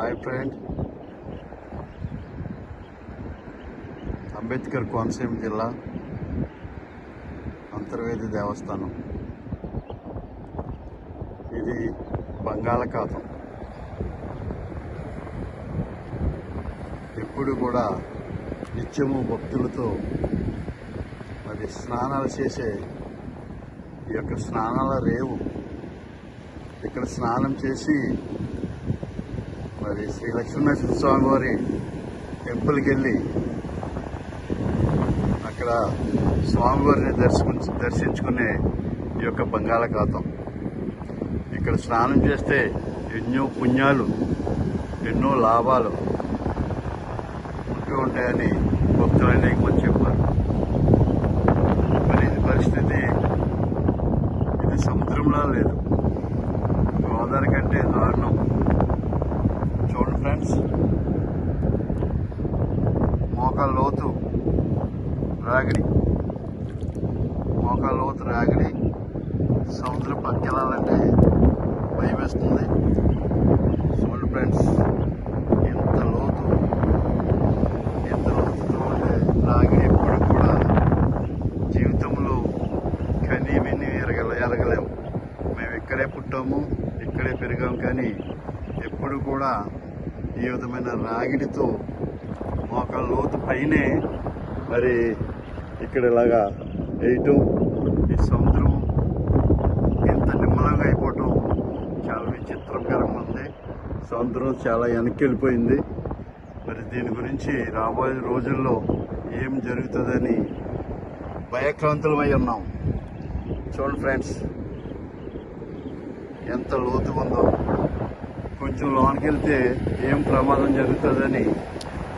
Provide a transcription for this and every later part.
Hi friend. Ambedkar Konaseema జిల్లా అంతర్వేది దేవస్థానం. ఇది బంగాళాఖాతం. ఎప్పుడు కూడా నిత్యము భక్తులతో మరి స్నానాలు చేసే ఈ యొక్క స్నానాల రేవు. ఇక్కడ స్నానం చేసి మరి శ్రీ లక్ష్మీనరసింహ స్వామి వారి టెంపుల్కి వెళ్ళి అక్కడ స్వామివారిని దర్శించు దర్శించుకునే ఈ యొక్క బంగాళాఖాతం. ఇక్కడ స్నానం చేస్తే ఎన్నో పుణ్యాలు ఎన్నో లాభాలు ఉంటూ ఉంటాయని భక్తులు అనేక మంది చెప్పారు. మరి ఇది పరిస్థితి ఇది సముద్రంలో లేదు. గోదావరి కంటే దారుణం. ఫ్రెండ్స్ మోకాళ్ళ లోతు రాగిడి. మోకాళ్ళ లోతు రాగిడి సముద్రం పక్కెళ్ళాలంటే భయం వేస్తుంది చూడండి ఫ్రెండ్స్ ఎంత లోతు ఎంత లోతుతో ఉండే రాగిడి ఎప్పుడు కూడా జీవితంలో కనీ విని ఎరగల. ఎరగలేము మేము ఇక్కడే పుట్టాము ఇక్కడే పెరిగాం కానీ ఎప్పుడు కూడా ఈ విధమైన రాగిడితో మోకాళ్ళ లోతు పైనే మరి ఇక్కడ ఇలాగా వేయటం ఈ సముద్రం ఇంత నిమ్మలంగా అయిపోవటం చాలా విచిత్రకరంగా ఉంది. సముద్రం చాలా వెనక్కి వెళ్ళిపోయింది. మరి దీని గురించి రాబోయే రోజుల్లో ఏం జరుగుతుందని భయక్రాంతులమై ఉన్నాం. చూడండి ఫ్రెండ్స్ ఎంత లోతుగా ఉందో. కొంచెం లోనికి వెళ్తే ఏం ప్రమాదం జరుగుతుందని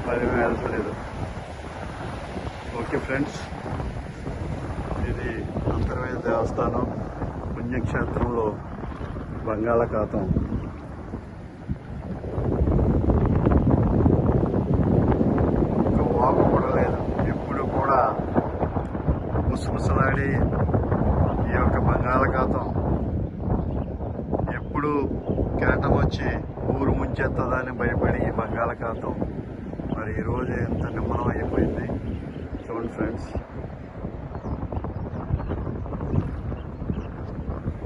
మరి మేము వెళ్తలేదు. ఓకే ఫ్రెండ్స్ ఇది అంతర్వేద దేవస్థానం పుణ్యక్షేత్రంలో బంగాళాఖాతం. ఇంకా వాపు కూడా లేదు. ఎప్పుడు కూడా ముసముసలాడి ఈ యొక్క బంగాళాఖాతం ఇప్పుడు కేటం వచ్చి ఊరు ముంచెత్తదని భయపడి ఈ బంగాళాఖాతం మరి ఈరోజు ఎంత నిమ్మలం అయిపోయింది. చూడండి ఫ్రెండ్స్.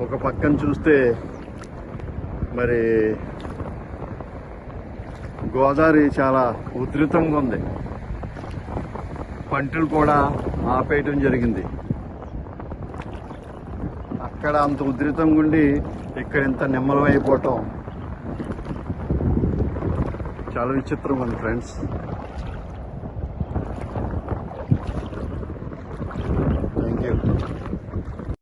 ఒక పక్కన చూస్తే మరి గోదావరి చాలా ఉధృతంగా ఉంది. పంటలు కూడా ఆపేయటం జరిగింది. అక్కడ అంత ఉధృతంగా ఉండి ఇక్కడ ఇంత నిమ్మలం అయిపోవటం చాలా విచిత్రం ఉంది ఫ్రెండ్స్